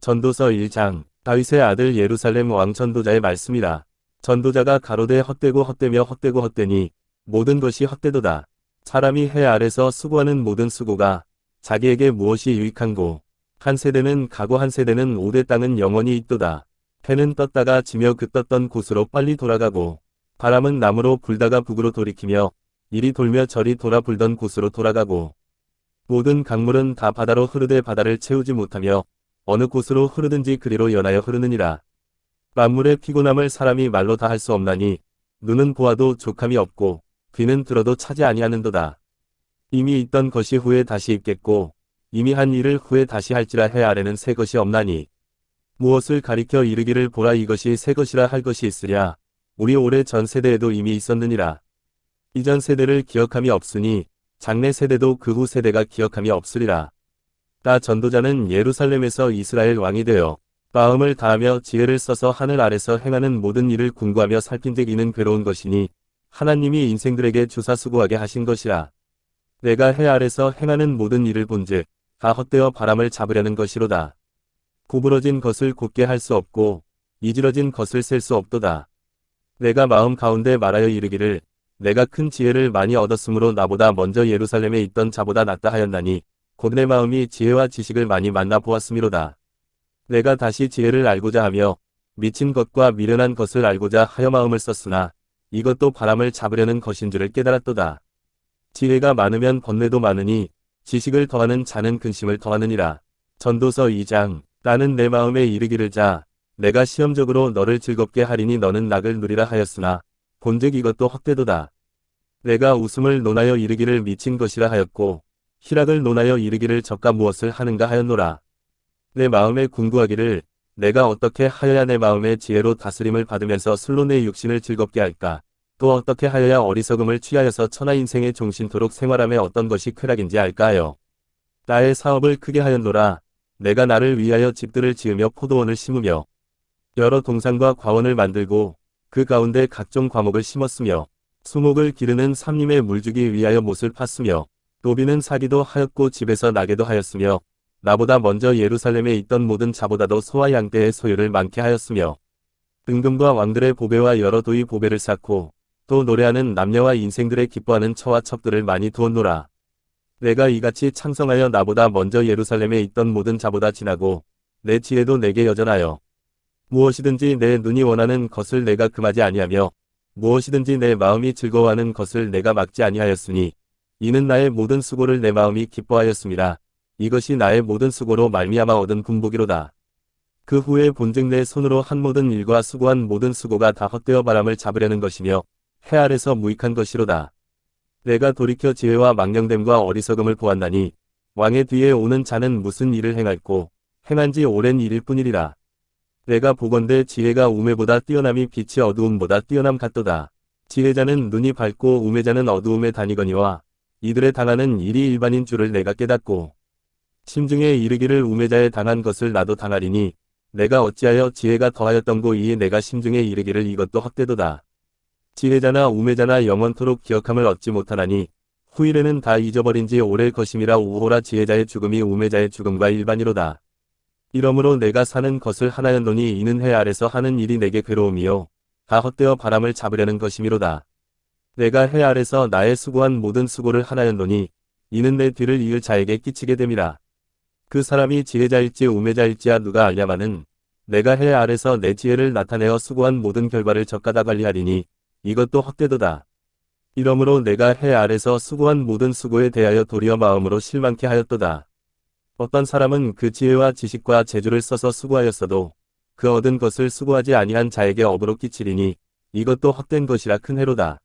전도서 1장 다윗의 아들 예루살렘 왕 전도자의 말씀이라. 전도자가 가로되 헛되고 헛되며 헛되고 헛되니 모든 것이 헛되도다. 사람이 해 아래서 수고하는 모든 수고가 자기에게 무엇이 유익한고 한 세대는 가고 한 세대는 오대 땅은 영원히 있도다. 해는 떴다가 지며 그 떴던 곳으로 빨리 돌아가고 바람은 남으로 불다가 북으로 돌이키며 이리 돌며 저리 돌아 불던 곳으로 돌아가고 모든 강물은 다 바다로 흐르되 바다를 채우지 못하며 어느 곳으로 흐르든지 그리로 연하여 흐르느니라. 만물의 피곤함을 사람이 말로 다 할 수 없나니 눈은 보아도 족함이 없고 귀는 들어도 차지 아니하는도다. 이미 있던 것이 후에 다시 있겠고 이미 한 일을 후에 다시 할지라 해 아래는 새 것이 없나니 무엇을 가리켜 이르기를 보라 이것이 새 것이라 할 것이 있으랴 우리 오래 전 세대에도 이미 있었느니라. 이전 세대를 기억함이 없으니 장래 세대도 그 후 세대가 기억함이 없으리라. 나 전도자는 예루살렘에서 이스라엘 왕이 되어 마음을 다하며 지혜를 써서 하늘 아래서 행하는 모든 일을 궁구하며 살핀즉 이는 괴로운 것이니 하나님이 인생들에게 주사 수고하게 하신 것이라. 내가 해 아래서 행하는 모든 일을 본즉 다 헛되어 바람을 잡으려는 것이로다. 구부러진 것을 곧게 할 수 없고 이지러진 것을 셀 수 없도다. 내가 마음 가운데 말하여 이르기를 내가 큰 지혜를 많이 얻었으므로 나보다 먼저 예루살렘에 있던 자보다 낫다 하였나니 곧 내 마음이 지혜와 지식을 많이 만나 보았음이로다. 내가 다시 지혜를 알고자 하며 미친 것과 미련한 것을 알고자 하여 마음을 썼으나 이것도 바람을 잡으려는 것인 줄을 깨달았도다. 지혜가 많으면 번뇌도 많으니 지식을 더하는 자는 근심을 더하느니라. 전도서 2장 나는 내 마음에 이르기를 자 내가 시험적으로 너를 즐겁게 하리니 너는 낙을 누리라 하였으나 본즉 이것도 헛되도다. 내가 웃음을 논하여 이르기를 미친 것이라 하였고 희락을 논하여 이르기를 저가 무엇을 하는가 하였노라. 내 마음에 궁구하기를 내가 어떻게 하여야 내 마음의 지혜로 다스림을 받으면서 술로 내 육신을 즐겁게 할까? 또 어떻게 하여야 어리석음을 취하여서 천하 인생의 종신토록 생활함에 어떤 것이 쾌락인지 알까 하여. 나의 사업을 크게 하였노라. 내가 나를 위하여 집들을 지으며 포도원을 심으며 여러 동산과 과원을 만들고 그 가운데 각종 과목을 심었으며 수목을 기르는 삼림에 물주기 위하여 못을 팠으며 노비는 사기도 하였고 집에서 나게도 하였으며 나보다 먼저 예루살렘에 있던 모든 자보다도 소와 양떼의 소유를 많게 하였으며 은금과 왕들의 보배와 여러 도의 보배를 쌓고 또 노래하는 남녀와 인생들의 기뻐하는 처와 첩들을 많이 두었노라. 내가 이같이 창성하여 나보다 먼저 예루살렘에 있던 모든 자보다 지나고 내 지혜도 내게 여전하여 무엇이든지 내 눈이 원하는 것을 내가 금하지 아니하며 무엇이든지 내 마음이 즐거워하는 것을 내가 막지 아니하였으니 이는 나의 모든 수고를 내 마음이 기뻐하였습니다. 이것이 나의 모든 수고로 말미암아 얻은 군복이로다. 그 후에 본즉 내 손으로 한 모든 일과 수고한 모든 수고가 다 헛되어 바람을 잡으려는 것이며 해 아래서 무익한 것이로다. 내가 돌이켜 지혜와 망령됨과 어리석음을 보았나니 왕의 뒤에 오는 자는 무슨 일을 행할고 행한 지 오랜 일일 뿐이리라. 내가 보건대 지혜가 우매보다 뛰어남이 빛이 어두움보다 뛰어남 같도다. 지혜자는 눈이 밝고 우매자는 어두움에 다니거니와 이들의 당하는 일이 일반인 줄을 내가 깨닫고 심중에 이르기를 우매자에 당한 것을 나도 당하리니 내가 어찌하여 지혜가 더하였던고 이에 내가 심중에 이르기를 이것도 헛되도다. 지혜자나 우매자나 영원토록 기억함을 얻지 못하나니 후일에는 다 잊어버린 지 오래일 것임이라 우호라 지혜자의 죽음이 우매자의 죽음과 일반이로다. 이러므로 내가 사는 것을 하나였노니 이는 해 아래서 하는 일이 내게 괴로움이요. 다 헛되어 바람을 잡으려는 것이미로다. 내가 해 아래서 나의 수고한 모든 수고를 하나였노니 이는 내 뒤를 이을 자에게 끼치게 됨이라. 그 사람이 지혜자일지 우매자일지야 누가 알냐마는 내가 해 아래서 내 지혜를 나타내어 수고한 모든 결과를 적가다 관리하리니 이것도 헛되도다. 이러므로 내가 해 아래서 수고한 모든 수고에 대하여 도리어 마음으로 실망케 하였도다. 어떤 사람은 그 지혜와 지식과 재주를 써서 수고하였어도 그 얻은 것을 수고하지 아니한 자에게 업으로 끼치리니 이것도 헛된 것이라 큰 해로다.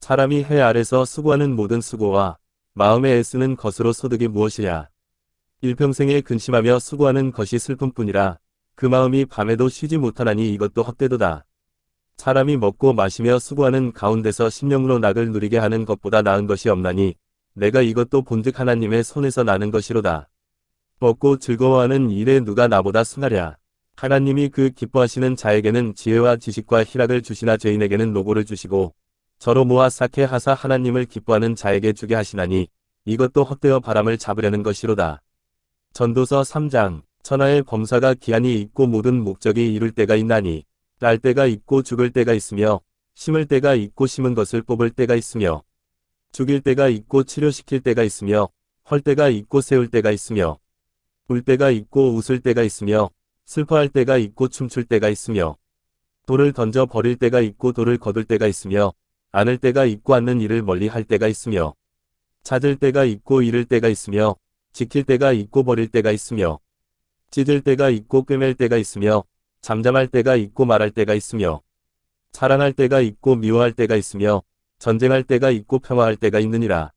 사람이 해 아래서 수고하는 모든 수고와 마음에 애쓰는 것으로 소득이 무엇이랴. 일평생에 근심하며 수고하는 것이 슬픔뿐이라 그 마음이 밤에도 쉬지 못하나니 이것도 헛되도다. 사람이 먹고 마시며 수고하는 가운데서 심령으로 낙을 누리게 하는 것보다 나은 것이 없나니 내가 이것도 본즉 하나님의 손에서 나는 것이로다. 먹고 즐거워하는 일에 누가 나보다 승하랴. 하나님이 그 기뻐하시는 자에게는 지혜와 지식과 희락을 주시나 죄인에게는 노고를 주시고 저로 모아 쌓게 하사 하나님을 기뻐하는 자에게 주게 하시나니 이것도 헛되어 바람을 잡으려는 것이로다. 전도서 3장 천하의 범사가 기한이 있고 모든 목적이 이룰 때가 있나니 날 때가 있고 죽을 때가 있으며 심을 때가 있고 심은 것을 뽑을 때가 있으며 죽일 때가 있고 치료시킬 때가 있으며 헐 때가 있고 세울 때가 있으며 울 때가 있고 웃을 때가 있으며 슬퍼할 때가 있고 춤출 때가 있으며 돌을 던져 버릴 때가 있고 돌을 거둘 때가 있으며 안을 때가 있고 않는 일을 멀리 할 때가 있으며 찾을 때가 있고 잃을 때가 있으며 지킬 때가 있고 버릴 때가 있으며 찢을 때가 있고 꿰맬 때가 있으며 잠잠할 때가 있고 말할 때가 있으며 사랑할 때가 있고 미워할 때가 있으며 전쟁할 때가 있고 평화할 때가 있느니라.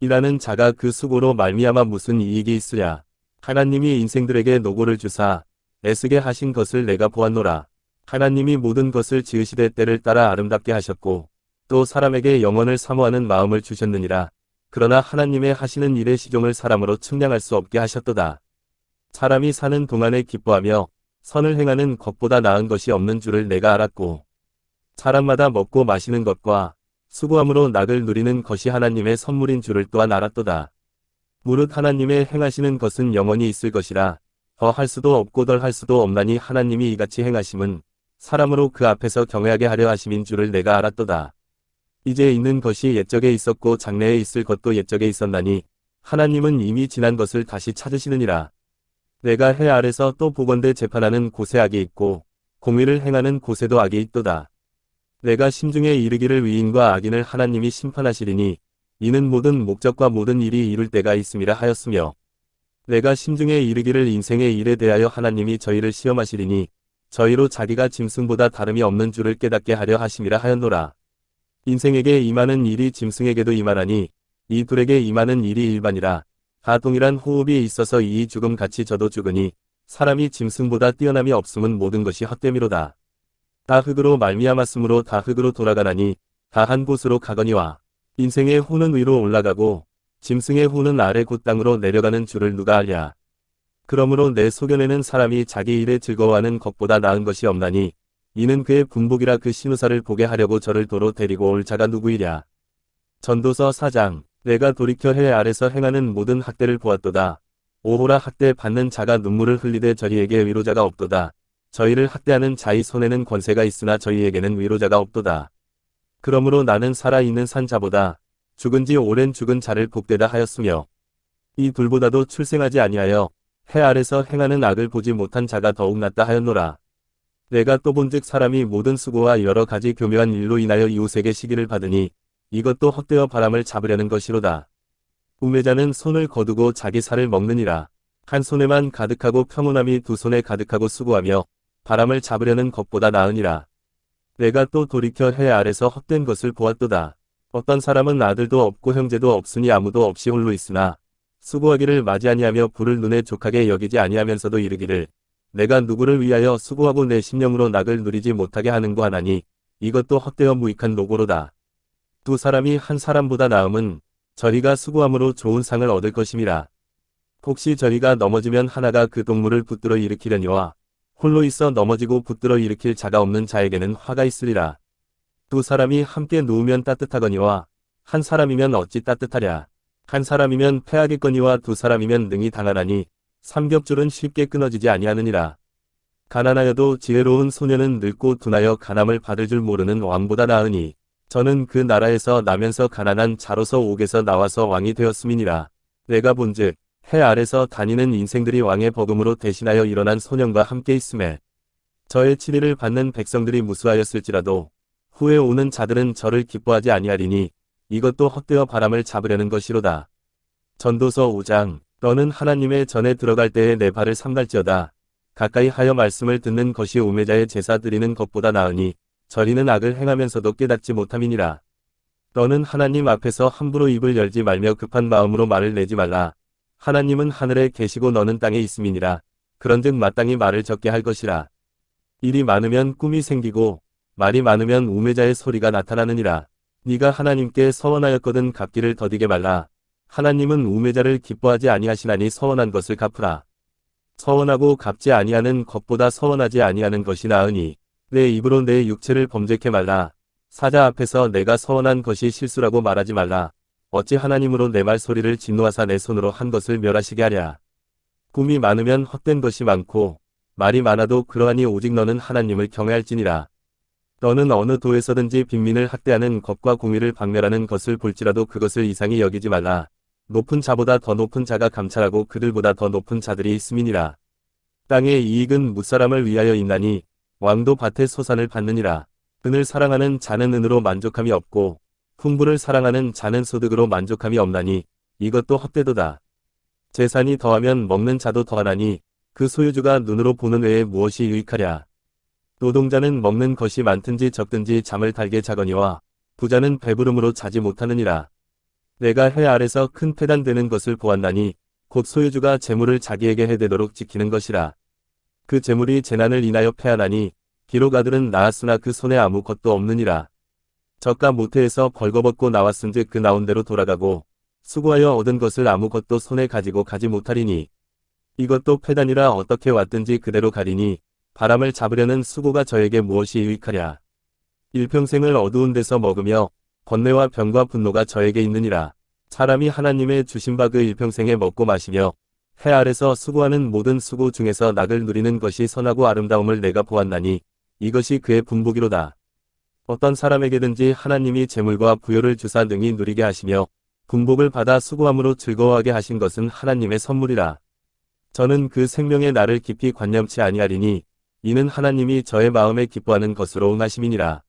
이라는 자가 그 수고로 말미암아 무슨 이익이 있으랴. 하나님이 인생들에게 노고를 주사 애쓰게 하신 것을 내가 보았노라. 하나님이 모든 것을 지으시되 때를 따라 아름답게 하셨고 또 사람에게 영원을 사모하는 마음을 주셨느니라. 그러나 하나님의 하시는 일의 시종을 사람으로 측량할 수 없게 하셨도다. 사람이 사는 동안에 기뻐하며 선을 행하는 것보다 나은 것이 없는 줄을 내가 알았고 사람마다 먹고 마시는 것과 수고함으로 낙을 누리는 것이 하나님의 선물인 줄을 또한 알았도다. 무릇 하나님의 행하시는 것은 영원히 있을 것이라 더 할 수도 없고 덜 할 수도 없나니 하나님이 이같이 행하심은 사람으로 그 앞에서 경외하게 하려 하심인 줄을 내가 알았도다. 이제 있는 것이 옛적에 있었고 장래에 있을 것도 옛적에 있었나니 하나님은 이미 지난 것을 다시 찾으시느니라. 내가 해 아래서 또 보건대 재판하는 곳에 악이 있고 공의를 행하는 곳에도 악이 있도다. 내가 심중에 이르기를 위인과 악인을 하나님이 심판하시리니 이는 모든 목적과 모든 일이 이룰 때가 있음이라 하였으며 내가 심중에 이르기를 인생의 일에 대하여 하나님이 저희를 시험하시리니 저희로 자기가 짐승보다 다름이 없는 줄을 깨닫게 하려 하심이라 하였노라. 인생에게 임하는 일이 짐승에게도 임하나니 이 둘에게 임하는 일이 일반이라 다 동일한 호흡이 있어서 이 죽음 같이 저도 죽으니 사람이 짐승보다 뛰어남이 없음은 모든 것이 헛됨이로다. 다 흙으로 말미암았으므로 다 흙으로 돌아가나니 다 한 곳으로 가거니와 인생의 후는 위로 올라가고 짐승의 후는 아래 곧 땅으로 내려가는 줄을 누가 알랴. 그러므로 내 소견에는 사람이 자기 일에 즐거워하는 것보다 나은 것이 없나니 이는 그의 군복이라 그 신우사를 보게 하려고 저를 도로 데리고 올 자가 누구이랴. 전도서 4장 내가 돌이켜 해 아래서 행하는 모든 학대를 보았도다. 오호라 학대 받는 자가 눈물을 흘리되 저희에게 위로자가 없도다. 저희를 학대하는 자의 손에는 권세가 있으나 저희에게는 위로자가 없도다. 그러므로 나는 살아있는 산자보다 죽은 지 오랜 죽은 자를 복되다 하였으며 이 둘보다도 출생하지 아니하여 해 아래서 행하는 악을 보지 못한 자가 더욱 낫다 하였노라. 내가 또 본즉 사람이 모든 수고와 여러 가지 교묘한 일로 인하여 이웃에게 시기를 받으니 이것도 헛되어 바람을 잡으려는 것이로다. 우매자는 손을 거두고 자기 살을 먹느니라. 한 손에만 가득하고 평온함이 두 손에 가득하고 수고하며 바람을 잡으려는 것보다 나으니라. 내가 또 돌이켜 해 아래서 헛된 것을 보았도다. 어떤 사람은 아들도 없고 형제도 없으니 아무도 없이 홀로 있으나 수고하기를 맞이 아니하며 불을 눈에 족하게 여기지 아니하면서도 이르기를 내가 누구를 위하여 수고하고 내 심령으로 낙을 누리지 못하게 하는고 하나니 이것도 헛되어 무익한 노고로다. 두 사람이 한 사람보다 나음은 저희가 수고함으로 좋은 상을 얻을 것임이라. 혹시 저희가 넘어지면 하나가 그 동물을 붙들어 일으키려니와 홀로 있어 넘어지고 붙들어 일으킬 자가 없는 자에게는 화가 있으리라. 두 사람이 함께 누우면 따뜻하거니와 한 사람이면 어찌 따뜻하랴. 한 사람이면 패하겠거니와 두 사람이면 능히 당하나니 삼겹줄은 쉽게 끊어지지 아니하느니라. 가난하여도 지혜로운 소녀는 늙고 둔하여 가남을 받을 줄 모르는 왕보다 나으니 저는 그 나라에서 나면서 가난한 자로서 옥에서 나와서 왕이 되었음이니라. 내가 본즉 해 아래서 다니는 인생들이 왕의 버금으로 대신하여 일어난 소년과 함께 있음에 저의 치리를 받는 백성들이 무수하였을지라도 후에 오는 자들은 저를 기뻐하지 아니하리니 이것도 헛되어 바람을 잡으려는 것이로다. 전도서 5장 너는 하나님의 전에 들어갈 때에 내 발을 삼갈지어다. 가까이 하여 말씀을 듣는 것이 우매자의 제사 드리는 것보다 나으니 저리는 악을 행하면서도 깨닫지 못함이니라. 너는 하나님 앞에서 함부로 입을 열지 말며 급한 마음으로 말을 내지 말라. 하나님은 하늘에 계시고 너는 땅에 있음이니라. 그런즉 마땅히 말을 적게 할 것이라. 일이 많으면 꿈이 생기고 말이 많으면 우매자의 소리가 나타나느니라. 네가 하나님께 서원하였거든 갚기를 더디게 말라. 하나님은 우매자를 기뻐하지 아니하시나니 서원한 것을 갚으라. 서원하고 갚지 아니하는 것보다 서원하지 아니하는 것이 나으니 내 입으로 내 육체를 범죄케 말라. 사자 앞에서 내가 서원한 것이 실수라고 말하지 말라. 어찌 하나님으로 내 말소리를 진노하사 내 손으로 한 것을 멸하시게 하랴. 꿈이 많으면 헛된 것이 많고 말이 많아도 그러하니 오직 너는 하나님을 경외할지니라. 너는 어느 도에서든지 빈민을 학대하는 것과 공의를 박멸하는 것을 볼지라도 그것을 이상히 여기지 말라. 높은 자보다 더 높은 자가 감찰하고 그들보다 더 높은 자들이 있음이니라. 땅의 이익은 무사람을 위하여 있나니 왕도 밭의 소산을 받느니라. 은을 사랑하는 자는 은으로 만족함이 없고 풍부를 사랑하는 자는 소득으로 만족함이 없나니 이것도 헛되도다. 재산이 더하면 먹는 자도 더하나니 그 소유주가 눈으로 보는 외에 무엇이 유익하랴. 노동자는 먹는 것이 많든지 적든지 잠을 달게 자거니와 부자는 배부름으로 자지 못하느니라. 내가 해 아래서 큰 패단되는 것을 보았나니 곧 소유주가 재물을 자기에게 해대도록 지키는 것이라. 그 재물이 재난을 인하여 패하나니 비록 아들은 낳았으나 그 손에 아무것도 없느니라. 저가 모태에서 벌거벗고 나왔은즉 그 나온 대로 돌아가고 수고하여 얻은 것을 아무것도 손에 가지고 가지 못하리니 이것도 패단이라 어떻게 왔든지 그대로 가리니 바람을 잡으려는 수고가 저에게 무엇이 유익하랴. 일평생을 어두운 데서 먹으며 번뇌와 병과 분노가 저에게 있느니라. 사람이 하나님의 주신 바그 일평생에 먹고 마시며 해 아래서 수고하는 모든 수고 중에서 낙을 누리는 것이 선하고 아름다움을 내가 보았나니 이것이 그의 분복이로다. 어떤 사람에게든지 하나님이 재물과 부여를 주사 능히 누리게 하시며 분복을 받아 수고함으로 즐거워하게 하신 것은 하나님의 선물이라. 저는 그 생명의 날을 깊이 관념치 아니하리니 이는 하나님이 저의 마음에 기뻐하는 것으로 응하심이니라.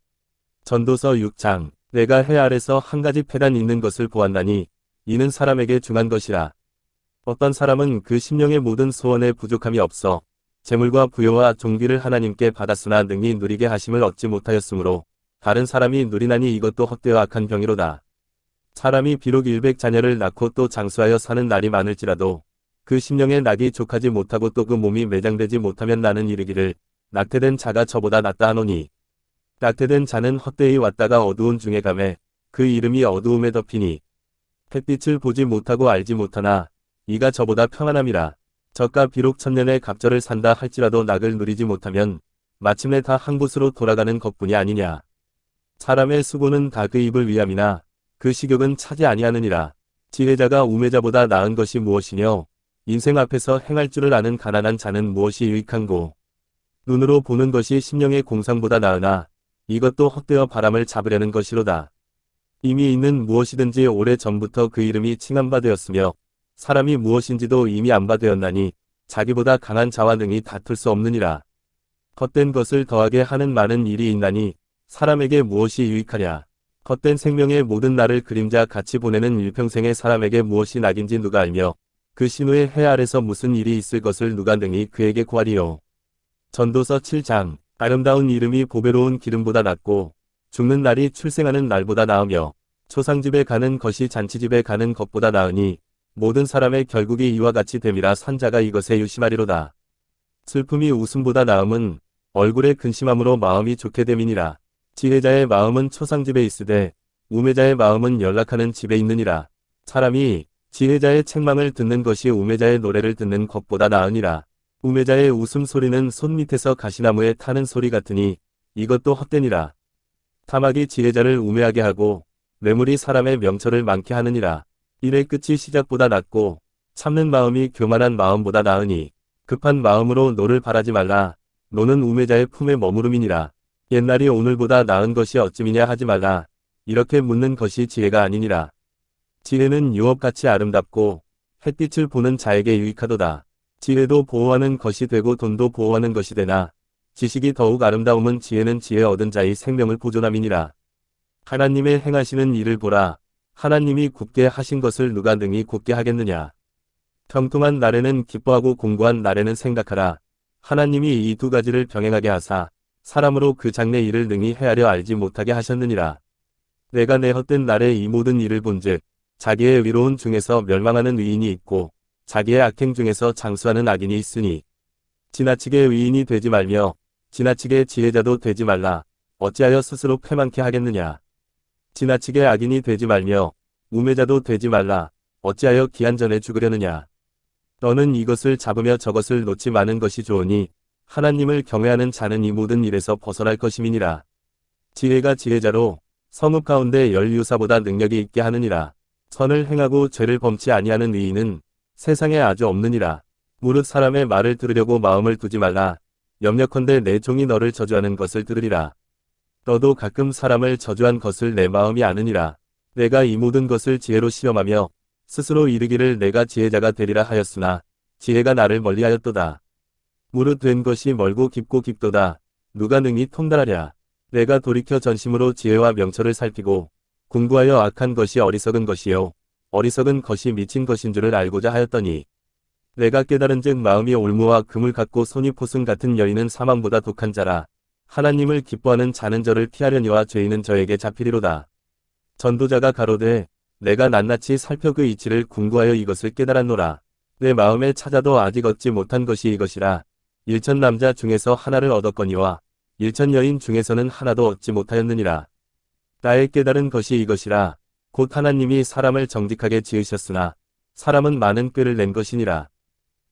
전도서 6장 내가 해 아래서 한 가지 패단 있는 것을 보았나니 이는 사람에게 중한 것이라. 어떤 사람은 그 심령의 모든 소원에 부족함이 없어 재물과 부여와 종기를 하나님께 받았으나 능히 누리게 하심을 얻지 못하였으므로 다른 사람이 누리나니 이것도 헛되어 악한 병이로다. 사람이 비록 일백 자녀를 낳고 또 장수하여 사는 날이 많을지라도 그 심령의 낙이 족하지 못하고 또 그 몸이 매장되지 못하면 나는 이르기를 낙태된 자가 저보다 낫다 하노니 낙태된 자는 헛되이 왔다가 어두운 중에 감에 그 이름이 어두움에 덮이니 햇빛을 보지 못하고 알지 못하나 이가 저보다 평안함이라 저가 비록 천년의 갑절을 산다 할지라도 낙을 누리지 못하면 마침내 다 한 곳으로 돌아가는 것뿐이 아니냐. 사람의 수고는 다 그 입을 위함이나 그 식욕은 차지 아니하느니라. 지혜자가 우매자보다 나은 것이 무엇이뇨? 인생 앞에서 행할 줄을 아는 가난한 자는 무엇이 유익한고? 눈으로 보는 것이 심령의 공상보다 나으나 이것도 헛되어 바람을 잡으려는 것이로다. 이미 있는 무엇이든지 오래 전부터 그 이름이 칭함바 되었으며 사람이 무엇인지도 이미 안바 되었나니 자기보다 강한 자와 능히 다툴 수 없느니라. 헛된 것을 더하게 하는 많은 일이 있나니 사람에게 무엇이 유익하랴. 헛된 생명의 모든 날을 그림자 같이 보내는 일평생의 사람에게 무엇이 낙인지 누가 알며 그 신후의 해 아래서 무슨 일이 있을 것을 누가 능히 그에게 구하리요. 전도서 7장 아름다운 이름이 보배로운 기름보다 낫고 죽는 날이 출생하는 날보다 나으며 초상집에 가는 것이 잔치집에 가는 것보다 나으니 모든 사람의 결국이 이와 같이 됨이라 산자가 이것에 유심하리로다. 슬픔이 웃음보다 나음은 얼굴에 근심함으로 마음이 좋게 됨이니라. 지혜자의 마음은 초상집에 있으되 우매자의 마음은 연락하는 집에 있느니라. 사람이 지혜자의 책망을 듣는 것이 우매자의 노래를 듣는 것보다 나으니라. 우매자의 웃음소리는 손 밑에서 가시나무에 타는 소리 같으니 이것도 헛되니라. 탐악이 지혜자를 우매하게 하고 뇌물이 사람의 명철을 많게 하느니라. 일의 끝이 시작보다 낫고 참는 마음이 교만한 마음보다 나으니 급한 마음으로 노를 바라지 말라. 노는 우매자의 품에 머무름이니라. 옛날이 오늘보다 나은 것이 어찌미냐 하지 말라. 이렇게 묻는 것이 지혜가 아니니라. 지혜는 유업같이 아름답고 햇빛을 보는 자에게 유익하도다. 지혜도 보호하는 것이 되고 돈도 보호하는 것이 되나 지식이 더욱 아름다움은 지혜는 지혜 얻은 자의 생명을 보존함이니라. 하나님의 행하시는 일을 보라. 하나님이 굳게 하신 것을 누가 능히 굳게 하겠느냐. 평통한 날에는 기뻐하고 공고한 날에는 생각하라. 하나님이 이 두 가지를 병행하게 하사 사람으로 그 장래 일을 능히 헤아려 알지 못하게 하셨느니라. 내가 내 헛된 날에 이 모든 일을 본즉 자기의 의로운 중에서 멸망하는 의인이 있고 자기의 악행 중에서 장수하는 악인이 있으니 지나치게 의인이 되지 말며 지나치게 지혜자도 되지 말라. 어찌하여 스스로 패망케 하겠느냐. 지나치게 악인이 되지 말며 우매자도 되지 말라. 어찌하여 기한 전에 죽으려느냐. 너는 이것을 잡으며 저것을 놓지 마는 것이 좋으니 하나님을 경외하는 자는 이 모든 일에서 벗어날 것임이니라. 지혜가 지혜자로 성읍 가운데 열 유사보다 능력이 있게 하느니라. 선을 행하고 죄를 범치 아니하는 의인은 세상에 아주 없느니라. 무릇 사람의 말을 들으려고 마음을 두지 말라. 염려컨대 내 종이 너를 저주하는 것을 들으리라. 너도 가끔 사람을 저주한 것을 내 마음이 아느니라. 내가 이 모든 것을 지혜로 시험하며 스스로 이르기를 내가 지혜자가 되리라 하였으나 지혜가 나를 멀리하였도다. 무릇 된 것이 멀고 깊고 깊도다. 누가 능히 통달하랴. 내가 돌이켜 전심으로 지혜와 명철을 살피고 공부하여 악한 것이 어리석은 것이요 어리석은 것이 미친 것인 줄을 알고자 하였더니 내가 깨달은 즉 마음이 올무와 금을 갖고 손이 포승 같은 여인은 사망보다 독한 자라 하나님을 기뻐하는 자는 저를 피하려니와 죄인은 저에게 잡히리로다. 전도자가 가로되 내가 낱낱이 살펴 그 이치를 궁구하여 이것을 깨달았노라. 내 마음에 찾아도 아직 얻지 못한 것이 이것이라. 일천 남자 중에서 하나를 얻었거니와 일천 여인 중에서는 하나도 얻지 못하였느니라. 나의 깨달은 것이 이것이라. 곧 하나님이 사람을 정직하게 지으셨으나 사람은 많은 꾀를 낸 것이니라.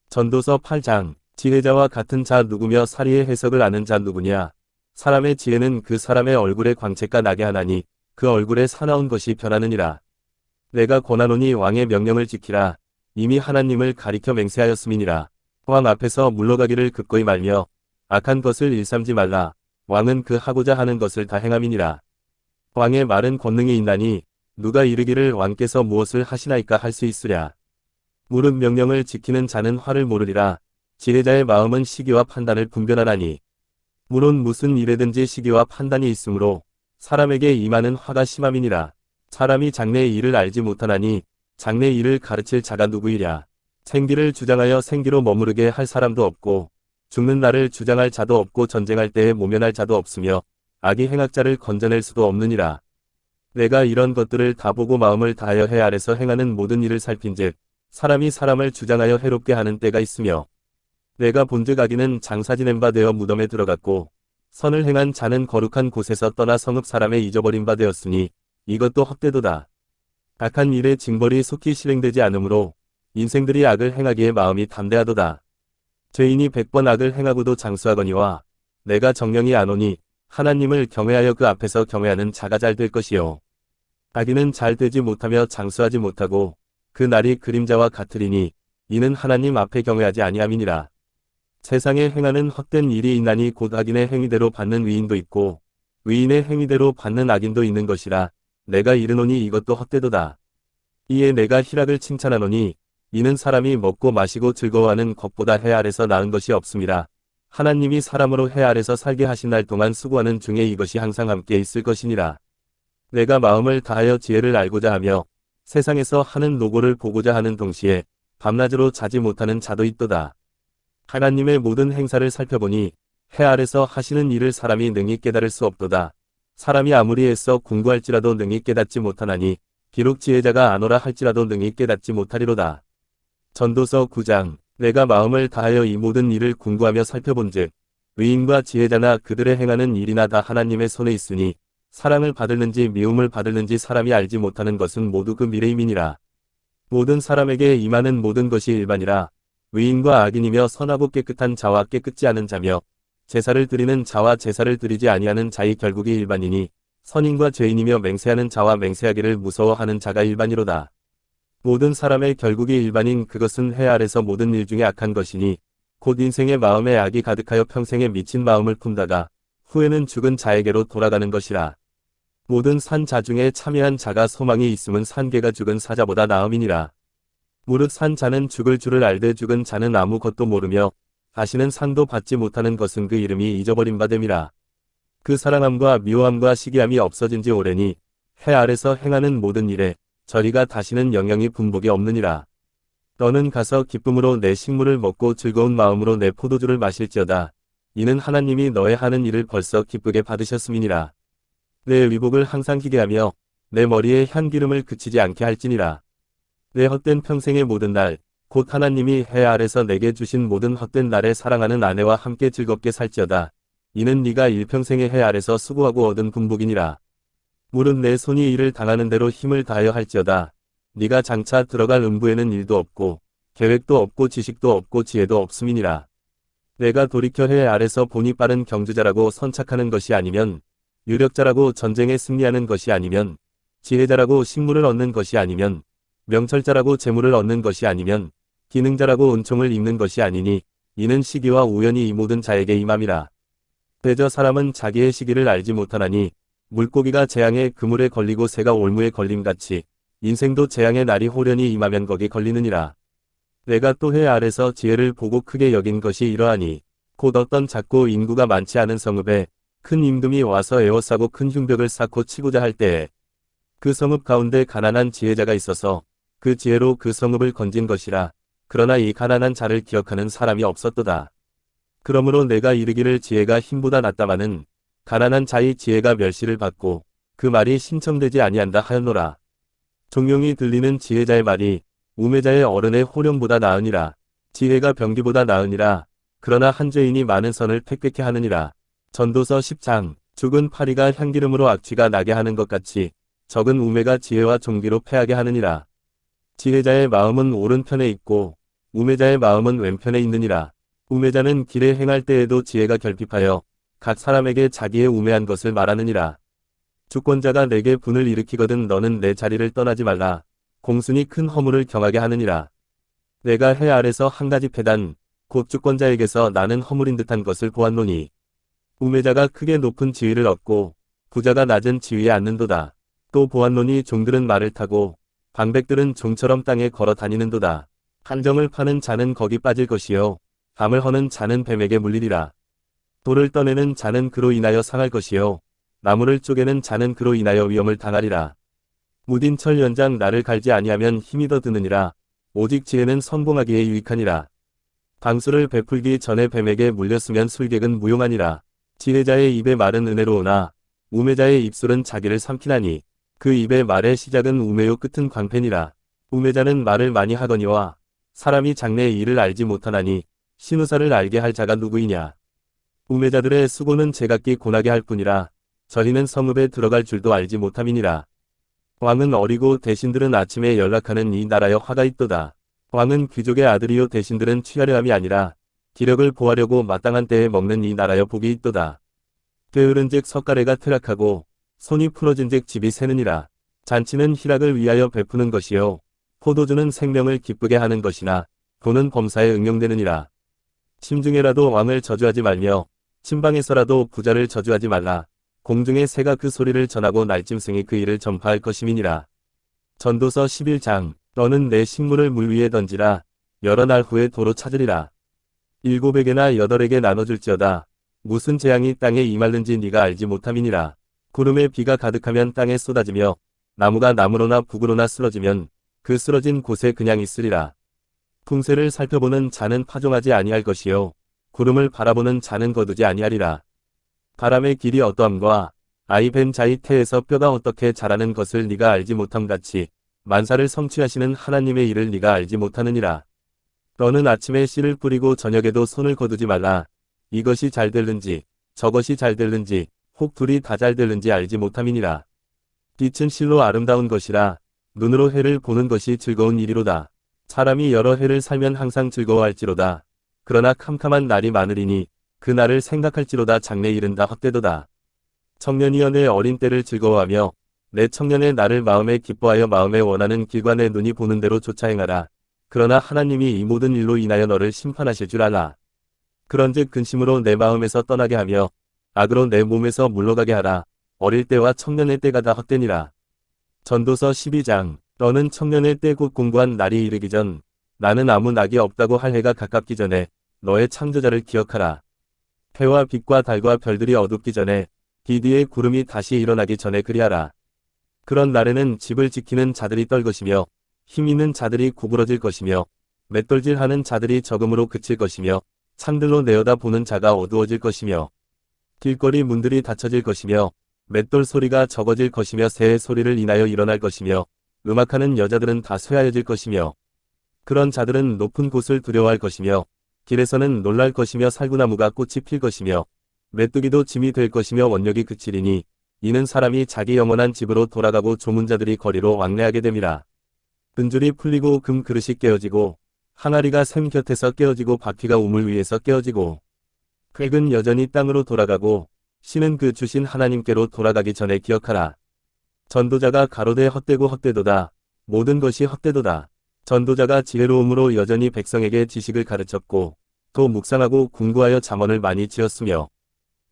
전도서 8장 지혜자와 같은 자 누구며 사리의 해석을 아는 자 누구냐. 사람의 지혜는 그 사람의 얼굴에 광채가 나게 하나니 그 얼굴에 사나운 것이 변하느니라. 내가 권하노니 왕의 명령을 지키라. 이미 하나님을 가리켜 맹세하였음이니라. 왕 앞에서 물러가기를 급거이 말며 악한 것을 일삼지 말라. 왕은 그 하고자 하는 것을 다 행함이니라. 왕의 말은 권능이 있나니 누가 이르기를 왕께서 무엇을 하시나이까 할 수 있으랴. 무릇 명령을 지키는 자는 화를 모르리라. 지혜자의 마음은 시기와 판단을 분별하나니. 물론 무슨 일에든지 시기와 판단이 있으므로 사람에게 임하는 화가 심함이니라. 사람이 장래의 일을 알지 못하나니 장래의 일을 가르칠 자가 누구이랴. 생기를 주장하여 생기로 머무르게 할 사람도 없고 죽는 날을 주장할 자도 없고 전쟁할 때에 모면할 자도 없으며 악이 행악자를 건져낼 수도 없느니라. 내가 이런 것들을 다 보고 마음을 다하여 해 아래서 행하는 모든 일을 살핀즉 사람이 사람을 주장하여 해롭게 하는 때가 있으며 내가 본즉 아기는 장사 지낸 바 되어 무덤에 들어갔고 선을 행한 자는 거룩한 곳에서 떠나 성읍 사람에 잊어버린 바 되었으니 이것도 헛되도다. 악한 일의 징벌이 속히 실행되지 않으므로 인생들이 악을 행하기에 마음이 담대하도다. 죄인이 백번 악을 행하고도 장수하거니와 내가 정령이 안 오니 하나님을 경외하여 그 앞에서 경외하는 자가 잘 될 것이요. 악인은 잘 되지 못하며 장수하지 못하고 그 날이 그림자와 같으리니 이는 하나님 앞에 경외하지 아니함이니라. 세상에 행하는 헛된 일이 있나니 곧 악인의 행위대로 받는 위인도 있고 위인의 행위대로 받는 악인도 있는 것이라 내가 이르노니 이것도 헛되도다. 이에 내가 희락을 칭찬하노니 이는 사람이 먹고 마시고 즐거워하는 것보다 해 아래서 나은 것이 없습니다. 하나님이 사람으로 해 아래서 살게 하신 날 동안 수고하는 중에 이것이 항상 함께 있을 것이니라. 내가 마음을 다하여 지혜를 알고자 하며 세상에서 하는 노고를 보고자 하는 동시에 밤낮으로 자지 못하는 자도 있도다. 하나님의 모든 행사를 살펴보니 해 아래서 하시는 일을 사람이 능히 깨달을 수 없도다. 사람이 아무리 애써 공부할지라도 능히 깨닫지 못하나니 비록 지혜자가 안오라 할지라도 능히 깨닫지 못하리로다. 전도서 9장 내가 마음을 다하여 이 모든 일을 궁구하며 살펴본즉 의인과 지혜자나 그들의 행하는 일이나 다 하나님의 손에 있으니 사랑을 받을는지 미움을 받을는지 사람이 알지 못하는 것은 모두 그 미래임이니라. 모든 사람에게 임하는 모든 것이 일반이라 의인과 악인이며 선하고 깨끗한 자와 깨끗지 않은 자며 제사를 드리는 자와 제사를 드리지 아니하는 자의 결국이 일반이니 선인과 죄인이며 맹세하는 자와 맹세하기를 무서워하는 자가 일반이로다. 모든 사람의 결국이 일반인 그것은 해 아래서 모든 일 중에 악한 것이니 곧 인생의 마음에 악이 가득하여 평생에 미친 마음을 품다가 후에는 죽은 자에게로 돌아가는 것이라. 모든 산자 중에 참여한 자가 소망이 있음은 산개가 죽은 사자보다 나음이니라. 무릇 산자는 죽을 줄을 알되 죽은 자는 아무것도 모르며 다시는 상도 받지 못하는 것은 그 이름이 잊어버린 바 됨이라. 그 사랑함과 미워함과 시기함이 없어진 지 오래니 해 아래서 행하는 모든 일에 저리가 다시는 영영이 분복이 없느니라. 너는 가서 기쁨으로 내 식물을 먹고 즐거운 마음으로 내 포도주를 마실지어다. 이는 하나님이 너의 하는 일을 벌써 기쁘게 받으셨음이니라. 내 위복을 항상 기대하며 내 머리에 향기름을 그치지 않게 할지니라. 내 헛된 평생의 모든 날, 곧 하나님이 해 아래서 내게 주신 모든 헛된 날에 사랑하는 아내와 함께 즐겁게 살지어다. 이는 네가 일평생의 해 아래서 수고하고 얻은 분복이니라. 물은 내 손이 일을 당하는 대로 힘을 다하여 할지어다. 네가 장차 들어갈 음부에는 일도 없고 계획도 없고 지식도 없고 지혜도 없음이니라. 내가 돌이켜 해 아래서 본이 빠른 경주자라고 선착하는 것이 아니면 유력자라고 전쟁에 승리하는 것이 아니면 지혜자라고 식물을 얻는 것이 아니면 명철자라고 재물을 얻는 것이 아니면 기능자라고 은총을 입는 것이 아니니 이는 시기와 우연히 이 모든 자에게 임함이라. 대저 사람은 자기의 시기를 알지 못하나니 물고기가 재앙의 그물에 걸리고 새가 올무에 걸림같이 인생도 재앙의 날이 호련히 임하면 거기 걸리느니라. 내가 또 해 아래서 지혜를 보고 크게 여긴 것이 이러하니 곧 어떤 작고 인구가 많지 않은 성읍에 큰 임금이 와서 에워싸고 큰 흉벽을 쌓고 치고자 할 때에 그 성읍 가운데 가난한 지혜자가 있어서 그 지혜로 그 성읍을 건진 것이라. 그러나 이 가난한 자를 기억하는 사람이 없었도다. 그러므로 내가 이르기를 지혜가 힘보다 낫다마는 가난한 자의 지혜가 멸시를 받고 그 말이 신청되지 아니한다 하였노라. 종용이 들리는 지혜자의 말이 우매자의 어른의 호령보다 나으니라. 지혜가 병기보다 나으니라. 그러나 한 죄인이 많은 선을 팩백케 하느니라. 전도서 10장 죽은 파리가 향기름으로 악취가 나게 하는 것 같이 적은 우매가 지혜와 종기로 패하게 하느니라. 지혜자의 마음은 오른편에 있고 우매자의 마음은 왼편에 있느니라. 우매자는 길에 행할 때에도 지혜가 결핍하여 각 사람에게 자기의 우매한 것을 말하느니라. 주권자가 내게 분을 일으키거든 너는 내 자리를 떠나지 말라. 공순이 큰 허물을 경하게 하느니라. 내가 해 아래서 한 가지 패단, 곧 주권자에게서 나는 허물인 듯한 것을 보았노니. 우매자가 크게 높은 지위를 얻고 부자가 낮은 지위에 앉는도다. 또 보았노니 종들은 말을 타고 방백들은 종처럼 땅에 걸어 다니는도다. 한정을 파는 자는 거기 빠질 것이요. 밤을 허는 자는 뱀에게 물리리라. 돌을 떠내는 자는 그로 인하여 상할 것이요. 나무를 쪼개는 자는 그로 인하여 위험을 당하리라. 무딘 철 연장 나를 갈지 아니하면 힘이 더 드느니라. 오직 지혜는 성공하기에 유익하니라. 방수를 베풀기 전에 뱀에게 물렸으면 술객은 무용하니라. 지혜자의 입에 말은 은혜로우나 우매자의 입술은 자기를 삼키나니 그 입의 말의 시작은 우매요 끝은 광팬이라. 우매자는 말을 많이 하거니와 사람이 장래의 일을 알지 못하나니 신우사를 알게 할 자가 누구이냐. 우매자들의 수고는 제각기 고나게 할 뿐이라 저희는 성읍에 들어갈 줄도 알지 못함이니라. 왕은 어리고 대신들은 아침에 연락하는 이 나라여 화가 있도다. 왕은 귀족의 아들이요 대신들은 취하려 함이 아니라 기력을 보하려고 마땅한 때에 먹는 이 나라여 복이 있도다. 게으른즉 석가래가 퇴락하고 손이 풀어진즉 집이 새느니라. 잔치는 희락을 위하여 베푸는 것이요. 포도주는 생명을 기쁘게 하는 것이나 돈은 범사에 응용되느니라. 심중에라도 왕을 저주하지 말며 침방에서라도 부자를 저주하지 말라. 공중의 새가 그 소리를 전하고 날짐승이 그 일을 전파할 것임이니라. 전도서 11장 너는 내 식물을 물 위에 던지라. 여러 날 후에 도로 찾으리라. 일곱에게나 여덟에게 나눠줄지어다. 무슨 재앙이 땅에 임할는지 네가 알지 못함이니라. 구름에 비가 가득하면 땅에 쏟아지며 나무가 나무로나 북으로나 쓰러지면 그 쓰러진 곳에 그냥 있으리라. 풍세를 살펴보는 자는 파종하지 아니할 것이요. 구름을 바라보는 자는 거두지 아니하리라. 바람의 길이 어떠함과 아이 뱀 자의 태에서 뼈가 어떻게 자라는 것을 네가 알지 못함 같이 만사를 성취하시는 하나님의 일을 네가 알지 못하느니라. 너는 아침에 씨를 뿌리고 저녁에도 손을 거두지 말라. 이것이 잘 될는지 저것이 잘 될는지 혹 둘이 다 잘 될는지 알지 못함이니라. 빛은 실로 아름다운 것이라 눈으로 해를 보는 것이 즐거운 일이로다. 사람이 여러 해를 살면 항상 즐거워할지로다. 그러나 캄캄한 날이 많으리니 그 날을 생각할지로다 장래 이른다 헛되도다. 청년이여 내 어린 때를 즐거워하며 내 청년의 나를 마음에 기뻐하여 마음에 원하는 내 눈이 보는 대로 쫓아 행하라. 그러나 하나님이 이 모든 일로 인하여 너를 심판하실 줄 알라. 그런즉 근심으로 내 마음에서 떠나게 하며 악으로 내 몸에서 물러가게 하라. 어릴 때와 청년의 때가 다 헛되니라. 전도서 12장 너는 청년의 때 곧 공부한 날이 이르기 전 나는 아무 낙이 없다고 할 해가 가깝기 전에 너의 창조자를 기억하라. 해와 빛과 달과 별들이 어둡기 전에 비 뒤에 구름이 다시 일어나기 전에 그리하라. 그런 날에는 집을 지키는 자들이 떨 것이며 힘 있는 자들이 구부러질 것이며 맷돌질하는 자들이 적음으로 그칠 것이며 창들로 내어다 보는 자가 어두워질 것이며 길거리 문들이 닫혀질 것이며 맷돌 소리가 적어질 것이며 새의 소리를 인하여 일어날 것이며 음악하는 여자들은 다 쇠하여질 것이며 그런 자들은 높은 곳을 두려워할 것이며 길에서는 놀랄 것이며 살구나무가 꽃이 필 것이며 메뚜기도 짐이 될 것이며 원력이 그치리니 이는 사람이 자기 영원한 집으로 돌아가고 조문자들이 거리로 왕래하게 됨이라. 은줄이 풀리고 금 그릇이 깨어지고 항아리가 샘 곁에서 깨어지고 바퀴가 우물 위에서 깨어지고 흙은 여전히 땅으로 돌아가고 신은 그 주신 하나님께로 돌아가기 전에 기억하라. 전도자가 가로되 헛되고 헛되도다. 모든 것이 헛되도다. 전도자가 지혜로움으로 여전히 백성에게 지식을 가르쳤고 또 묵상하고 궁구하여 잠언을 많이 지었으며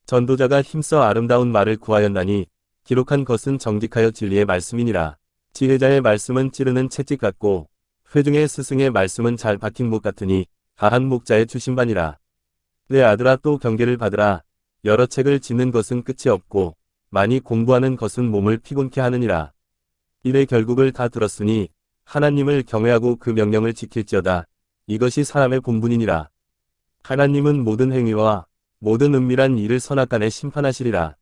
전도자가 힘써 아름다운 말을 구하였나니 기록한 것은 정직하여 진리의 말씀이니라. 지혜자의 말씀은 찌르는 채찍 같고 회중의 스승의 말씀은 잘 박힌 목 같으니 가한 목자의 주신반이라. 내 아들아 또 경계를 받으라. 여러 책을 짓는 것은 끝이 없고 많이 공부하는 것은 몸을 피곤케 하느니라. 이래 결국을 다 들었으니 하나님을 경외하고 그 명령을 지킬지어다. 이것이 사람의 본분이니라. 하나님은 모든 행위와 모든 은밀한 일을 선악간에 심판하시리라.